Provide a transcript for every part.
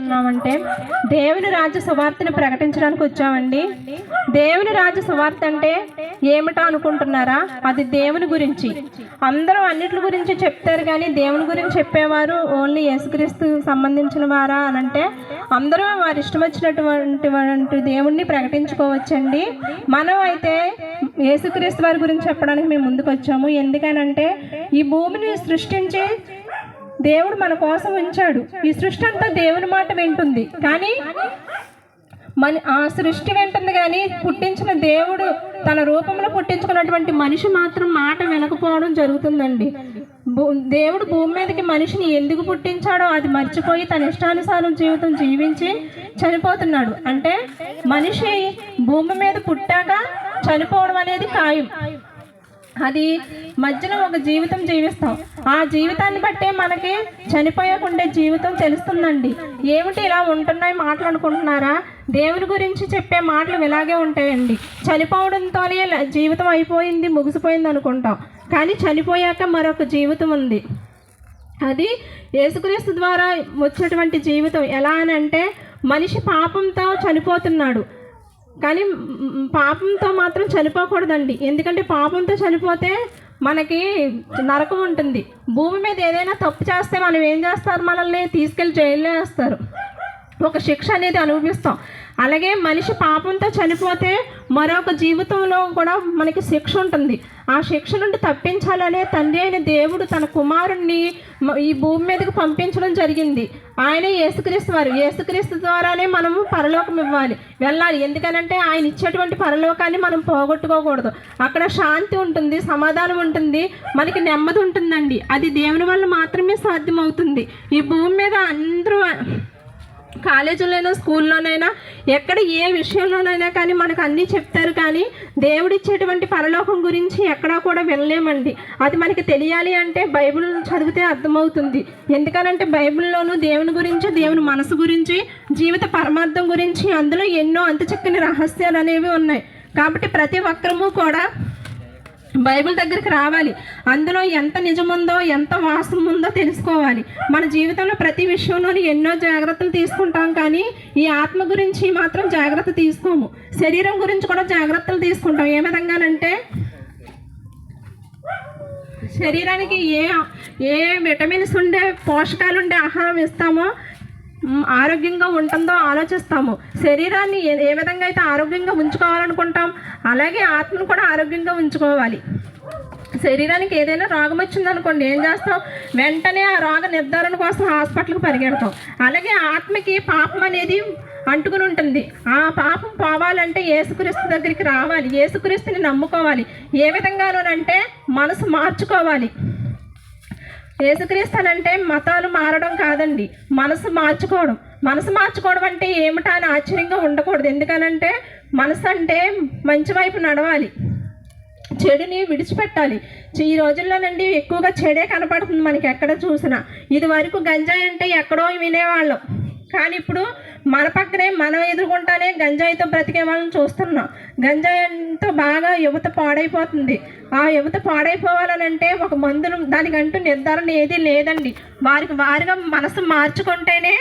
ఉన్నామంటే దేవుని రాజ్య సువార్తను ప్రకటించడానికి వచ్చామండి. దేవుని రాజ్య సువార్త అంటే ఏమిటో అనుకుంటున్నారా? అది దేవుని గురించి. అందరూ అన్నిటి గురించి చెప్తారు కానీ దేవుని గురించి చెప్పేవారు ఓన్లీ యేసుక్రీస్తు సంబంధించిన వారా అని అంటే అందరూ వారి ఇష్టం వచ్చినటువంటి దేవుణ్ణి ప్రకటించుకోవచ్చండి. మనం అయితే యేసుక్రీస్తు వారి గురించి చెప్పడానికి మేము ముందుకు వచ్చాము ఎందుకనంటే ఈ భూమిని సృష్టించి దేవుడు మన కోసం ఉంచాడు. ఈ సృష్టి అంతా దేవుని మాట వింటుంది. కానీ మన ఆ సృష్టి వింటుంది కానీ పుట్టించిన దేవుడు తన రూపంలో పుట్టించుకున్నటువంటి మనిషి మాత్రం మాట వినకపోవడం జరుగుతుందండి. భూ దేవుడు భూమి మీదకి మనిషిని ఎందుకు పుట్టించాడో అది మర్చిపోయి తన ఇష్టానుసారం జీవితం జీవించి చనిపోతున్నాడు. అంటే మనిషి భూమి మీద పుట్టాక చనిపోవడం అనేది ఖాయం. అది మధ్యలో ఒక జీవితం జీవిస్తాం. ఆ జీవితాన్ని బట్టే మనకి చనిపోయకుండే జీవితం తెలుస్తుందండి. ఏమిటి ఇలా ఉంటున్నాయి మాట్లాడుకుంటున్నారా దేవుని గురించి చెప్పే మాటలు ఇలాగే ఉంటాయండి. చనిపోవడంతోనే జీవితం అయిపోయింది ముగిసిపోయింది అనుకుంటాం. కానీ చనిపోయాక మరొక జీవితం ఉంది. అది యేసుక్రీస్తు ద్వారా వచ్చేటువంటి జీవితం. ఎలా అని అంటే మనిషి పాపంతో చనిపోతున్నాడు. కానీ పాపంతో మాత్రం చనిపోకూడదండి. ఎందుకంటే పాపంతో చనిపోతే మనకి నరకం ఉంటుంది. భూమి మీద ఏదైనా తప్పు చేస్తే మనం ఏం చేస్తారు? మనల్ని తీసుకెళ్ళి జైల్లో వేస్తారు. ఒక శిక్ష అనేది అనుభవిస్తాం. అలాగే మనిషి పాపంతో చనిపోతే మరొక జీవితంలో కూడా మనకి శిక్ష ఉంటుంది. ఆ శిక్ష నుండి తప్పించాలనే తండ్రి అయిన దేవుడు తన కుమారుణ్ణి ఈ భూమి మీదకి పంపించడం జరిగింది. ఆయన యేసుక్రీస్తు వారు. యేసుక్రీస్తు ద్వారానే మనము పరలోకం ఇవ్వాలి వెళ్ళాలి. ఎందుకనంటే ఆయన ఇచ్చేటువంటి పరలోకాన్ని మనం పోగొట్టుకోకూడదు. అక్కడ శాంతి ఉంటుంది సమాధానం ఉంటుంది మనకి నెమ్మది ఉంటుందండి. అది దేవుని వల్ల మాత్రమే సాధ్యమవుతుంది. ఈ భూమి మీద అందరూ కాలేజీలోనైనా స్కూల్లోనైనా ఎక్కడ ఏ విషయంలోనైనా కానీ మనకు అన్నీ చెప్తారు కానీ దేవుడిచ్చేటువంటి పరలోకం గురించి ఎక్కడా కూడా వినలేమండి. అది మనకి తెలియాలి అంటే బైబిల్ చదివితే అర్థమవుతుంది. ఎందుకనంటే బైబిల్లోనూ దేవుని గురించి దేవుని మనసు గురించి జీవిత పరమార్థం గురించి అందులో ఎన్నో అంత చక్కని రహస్యాలు అనేవి ఉన్నాయి. కాబట్టి ప్రతి ఒక్కరము కూడా బైబిల్ దగ్గరికి రావాలి. అందులో ఎంత నిజముందో ఎంత వాస్తవం ఉందో తెలుసుకోవాలి. మన జీవితంలో ప్రతి విషయంలోనూ ఎన్నో జాగ్రత్తలు తీసుకుంటాం కానీ ఈ ఆత్మ గురించి మాత్రం జాగ్రత్త తీసుకోము. శరీరం గురించి కూడా జాగ్రత్తలు తీసుకుంటాం. ఏ విధంగానంటే శరీరానికి ఏ ఏ విటమిన్స్ ఉండే పోషకాలు ఉండే ఆహారం ఇస్తామో ఆరోగ్యంగా ఉంటుందో ఆలోచిస్తాము. శరీరాన్ని ఏ విధంగా అయితే ఆరోగ్యంగా ఉంచుకోవాలనుకుంటాం అలాగే ఆత్మను కూడా ఆరోగ్యంగా ఉంచుకోవాలి. శరీరానికి ఏదైనా రోగం వచ్చిందనుకోండి ఏం చేస్తాం? వెంటనే ఆ రోగ నిర్ధారణ కోసం హాస్పిటల్కి పరిగెడతాం. అలాగే ఆత్మకి పాపం అనేది అంటుకుని ఉంటుంది. ఆ పాపం పోవాలంటే ఏసుక్రీస్తు దగ్గరికి రావాలి. ఏసుక్రీస్తుని నమ్ముకోవాలి. ఏ విధంగానోనంటే మనసు మార్చుకోవాలి. యేసుక్రీస్తునంటే మతాలు మారడం కాదండి. మనసు మార్చుకోవడం. మనసు మార్చుకోవడం అంటే ఏమిటా అని ఆశ్చర్యంగా ఉండకూడదు. ఎందుకనంటే మనసు అంటే మంచి వైపు నడవాలి. చెడుని విడిచిపెట్టాలి. ఈ రోజుల్లోనండి ఎక్కువగా చెడే కనపడుతుంది మనకి ఎక్కడ చూసినా. ఇది వరకు గంజాయి అంటే ఎక్కడో వినేవాళ్ళం. కానీ ఇప్పుడు మన పక్కనే మనం ఎదుర్కొంటానే గంజాయితో బ్రతికే వాళ్ళని చూస్తున్నాం. గంజాయితో బాగా యువత పాడైపోతుంది. ఆ యువత పాడైపోవాలనంటే ఒక మందును దానికంటూ నిర్ధారణ ఏది లేదండి. వారికి వారిగా మనసు మార్చుకుంటేనే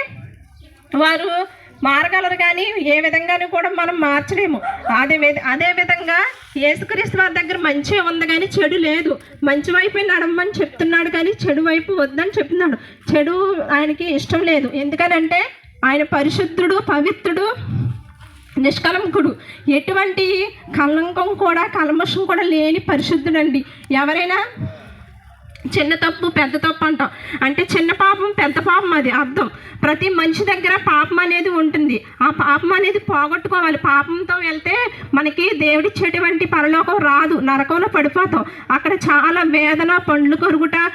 వారు మారగలరు కానీ ఏ విధంగానూ కూడా మనం మార్చలేము. అదే విధ- అదే విధంగా యేసుక్రీస్తు వారి దగ్గర మంచి ఉంది కానీ చెడు లేదు. మంచి వైపు నడమని చెప్తున్నాడు కానీ చెడు వైపు వద్దని చెప్తున్నాడు. చెడు ఆయనకి ఇష్టం లేదు. ఎందుకనంటే ఆయన పరిశుద్ధుడు పవిత్రుడు నిష్కలంకుడు. ఎటువంటి కలంకం కూడా కల్మషం కూడా లేని పరిశుద్ధుడండి. ఎవరైనా చిన్న తప్పు పెద్ద తప్పు అంటాం. అంటే చిన్న పాపం పెద్ద పాపం అది అర్థం. ప్రతి మనిషి దగ్గర పాపం అనేది ఉంటుంది. ఆ పాపం అనేది పోగొట్టుకోవాలి. పాపంతో వెళ్తే మనకి దేవుడిచ్చేటువంటి పరలోకం రాదు. నరకంలో పడిపోతాం. అక్కడ చాలా వేదన పండ్లు కొరుగుట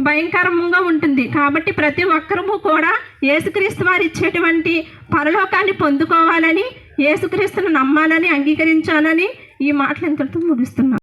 భయంకరంగా ఉంటుంది. కాబట్టి ప్రతి ఒక్కరము కూడా యేసుక్రీస్తు వారు ఇచ్చేటువంటి పరలోకాన్ని పొందుకోవాలని యేసుక్రీస్తును నమ్మాలని అంగీకరించాలని ఈ మాటలు ఎంతటితో ముగిస్తున్నాను.